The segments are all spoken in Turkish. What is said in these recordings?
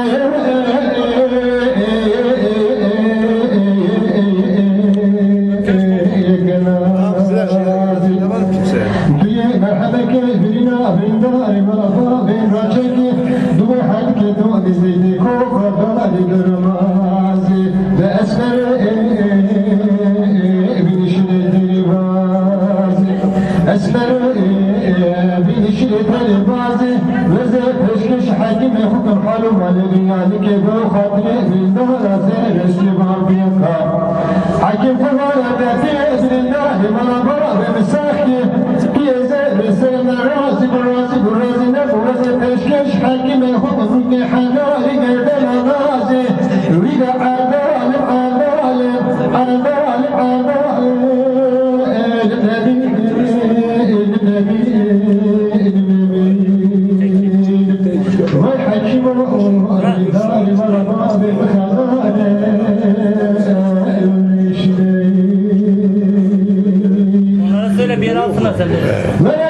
Merhaba, ben Raçaki, Dubai Hakkı, Dubai Zeydi, Kovu, تفعل ولديانك ذو خطر في الزهرة رشد مربيك حكم فضل ذاتي أجر الله ما برد بساخي كي أجر Söyle bir yer altına sen de.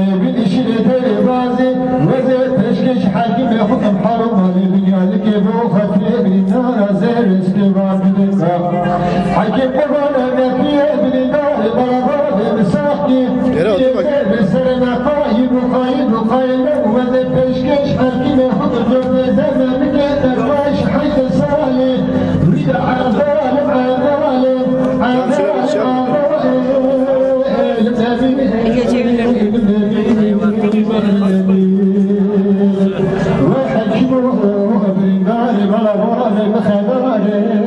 واحد شبه وابن دار بلا غرب خبره